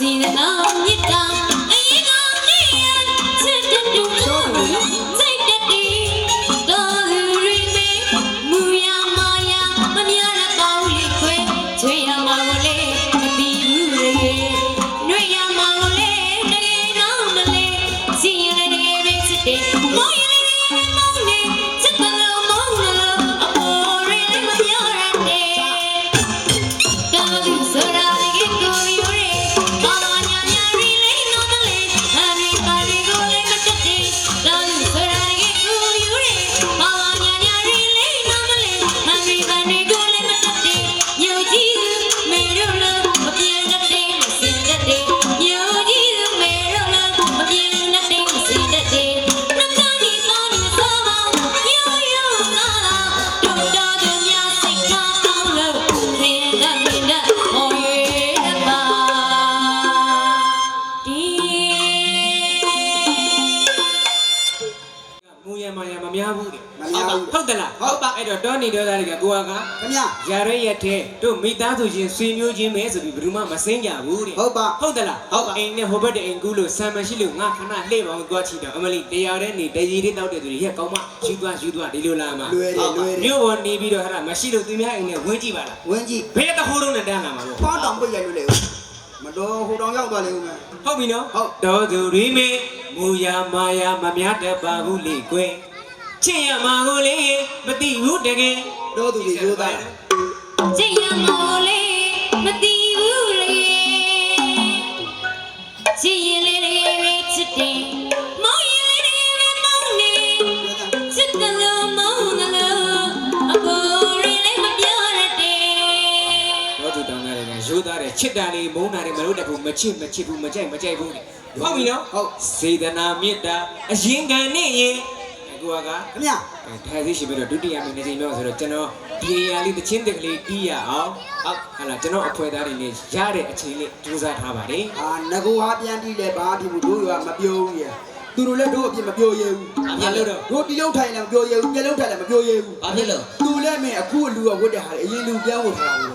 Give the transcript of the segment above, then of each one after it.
စီနာမြစ်တာ တ်ပါအဲ့တော့တောနေတောသားတွေကကိုကကခင်ဗျာရရဲရက်တဲ့တို့မိသားစုချင်းဆွေမျိုးချင်းပဲဆိုပြီးဘယ်သူမှမစင်းကြဘူးတဲ့ဟုတ်ပါဟုတ်တယ်လားဟုတ်ပါအိမ်နဲ့ဟိုဘက်တဲ့အိမ်ကူးလို့ဆံမရှိလို့ငါခဏလှည့်ပါအောင်သွားချီတော့အမလီတရားတဲ့နေတကြီးလေးတောက်တဲ့သူတွေရက်ကောင်းမယူသွားယူသွားဒီလိုလာမှာလွယ်တယ်လွယ်တယ်မြို့ပေါ်နေပြီးတော့ဟာမရှိလို့သူများအိမ်နဲ့ဝင်ကြည့်ပါလားဝင်းကြီးဘယ်တခိုးလုံးနဲ့တန်းလာမှာလို့ပေါင်းတောင်ပြည့်ရလို့လေမတော်ဟိုတောင်ရောက်သွားလေဦးမယ်ဟုတ်ပြီနော်ဟုတ်တော်သူရီမေမူရမာယာမများတတ်ပါဘူးလေကွယ် ချစ်ရမှာကိုလေမသိဘူးတကယ်တော်သူတွေရိုးသားချစ်ရမောလေးမတီးဘူးလေချစ်ရင်လေးတကယ်ပဲချစ်တယ်မောင်ရင်လေးတကယ်ပဲမောင်းနေချစ်တယ်လို့မောင်းတယ်လို့အပေါ်ရင်းလေးမပြောရတဲ့တော့သူတောင်းတာလည်းရိုးသားတယ်ချစ်တာလေးမုန်းတာလေးမလုပ်တတ်ဘူးမချစ်မချစ်ဘူးမကြိုက်မကြိုက်ဘူးတဲ့ဟုတ်ပြီနော်ဟုတ်စေတနာမေတ္တာအရင်ခံနေရင် အခုကခင်ဗျာထိုင်သိရှိပြီးတော့ဒုတိယမိနစ်ချိန်လောက်ဆိုတော့ကျွန်တော်ဒီနေရာလေးတချင်းတက်ကလေးတီးရအောင်ဟုတ်ဟာလားကျွန်တော်အဖွဲသားတွေနဲ့ရတဲ့အချိန်လေးကြိုးစားထားပါလေအာငကိုဟာပြန်တီးလဲဘာဖြစ်ဘူးတို့ကမပြောဘူးရသူတို့လည်းတို့အပြစ်မပြောရဘူးဘာလို့တော့တို့တီးလုံးထိုင်လည်းမပြောရဘူးကြက်လုံးထိုင်လည်းမပြောရဘူးဘာဖြစ်လို့သူလည်းမင်းအခုလူကဝတ်တဲ့ဟာလေအရင်လူပြန်ဝတ်ထားတာလို့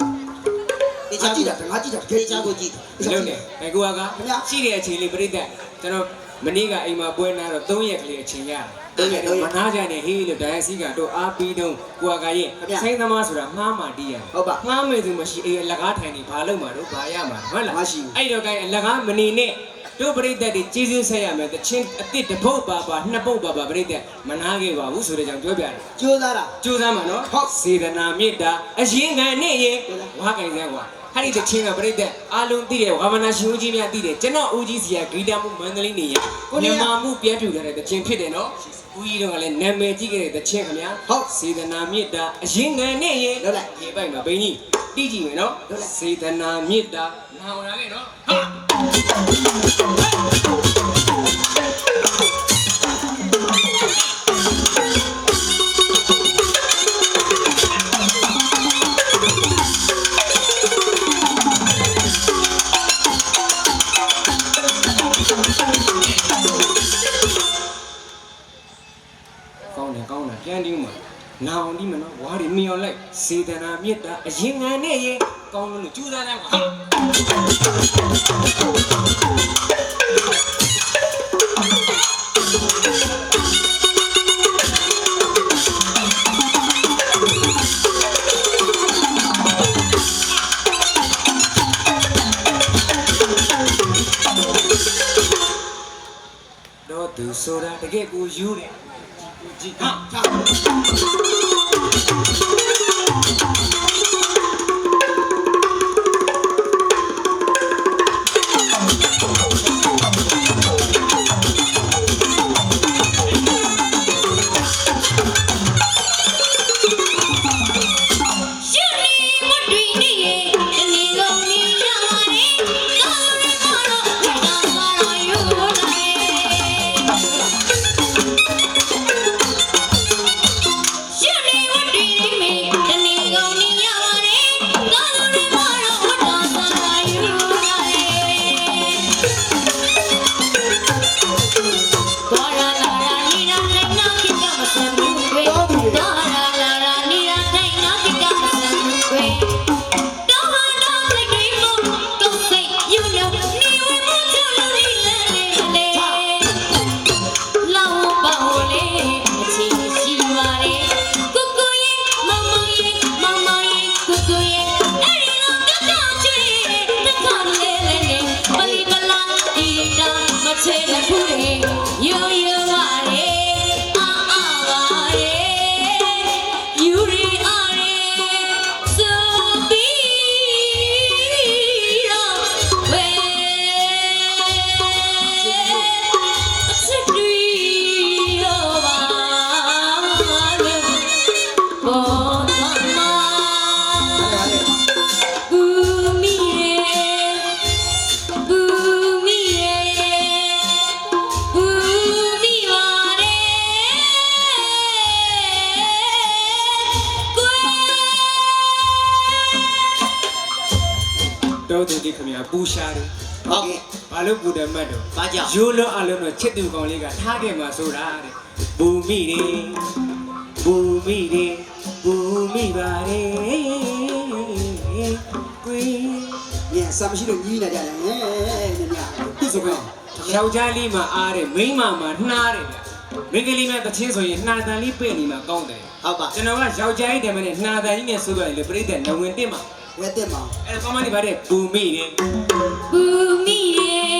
တေငါချာကြကြည့်ည့်တာတာငါကြည့်တာတေချာကိုကြည့်မလုပ်နဲ့အခုကခင်ဗျာရှိတဲ့အချိန်လေးပြိတ္တကျွန်တော်မနေ့ကအိမ်မှာပွဲနာတော့3ရက်ကလေးအချိန်ရတယ် 3ရက်တော့မနာကြနဲ့ဟေးလို့ဒိုင်စီကတော့အားပြီးတော့ကိုကကရဲ့ဆိုင်းသမားဆိုတာမှားမှတီးရဟုတ်ပါငှားမယ်သူမရှိအေးအလကားထိုင်နေဘာလုပ်မှာတော့ဘာရမှာဟုတ်လားမရှိဘူး အဲ့တော့ကဲအလကားမနေနဲ့တို့ပြိတ္တတွေကျေးဇူးဆက်ရမယ်တချင်းအစ်စ်တစ်ပုတ်ပါပါနှစ်ပုတ်ပါပါပြိတ္တမနာခဲ့ပါဘူးဆိုတဲ့ကြောင့်ပြောပြတယ် ကြိုးစားတာ ကြိုးစားမှာနော်ဟုတ်စေတနာမေတ္တာအရင်ခံနေရင်ဟုတ်လားဝါကင်စဲကွာ ဟာဒီတချင်းကပြိတ္တအားလုံးသိတယ်ဝါမနာရှင်ဦးကြီးများသိတယ်ကျွန်တော်ဦးကြီးစီကဂီတမှုမန္တလေးနေရမြန်မာမှုပြည့်ထူထားတဲ့တချင်းဖြစ်တယ်နော်ဦးကြီးတို့ကလည်းနာမည်ကြီးခဲ့တဲ့တချင်းခင်ဗျာဟုတ်စေတနာမေတ္တာအရင်ခံနေရင်လုပ်လိုက်ဒီပိုက်မှာဘိန်းကြီးတိကြည့်မယ်နော်လုပ်လိုက်စေတနာမေတ္တာနာဝင်လာခဲ့နော်ဟာကောင်းတ မှာနောင်ဒီမနော်ဝါရီမြော်လိုက်စေတနာမြတ်တာအရင်ငံနဲ့ရင်ကောင်းလို့ကြိုးစားတယ်ကွာတော့သူဆိုတာတကယ်ကိုယူတယ် ကို တော့သူဒီခမရပူရှာတယ်ဟုတ်ကဲ့ဘာလို့ပူတယ်မှတ်တော့ဘာကြောင့်ရိုးလုံးအလုံးတော့ချစ်သူကောင်လေးကထားခဲ့မှာဆိုတာတဲ့ဘူမိတယ်ဘူမိတယ်ဘူမိပါတယ်ကွေးညဆာမရှိလို့ညီးနေကြတယ်ဟဲ့ညညပြစ်စုံတော့ယောက်ျားလေးမှအားတယ်မိန်းမမှနှားတယ်ဗျမိန်းကလေးမှတချင်းဆိုရင်နှာတန်လေးပဲ့နေမှာကောင်းတယ်ဟုတ်ပါကျွန်တော်ကယောက်ျားကြီးတယ်မနဲ့နှာတန်ကြီးနဲ့ဆိုတော့လေပြိတ္တနဝင်တင်မှာ ဝဲတက်မှာအဲ့ဒါကောင်းမလေးပါတဲ့ဘူမိတယ်ဘူမီရေ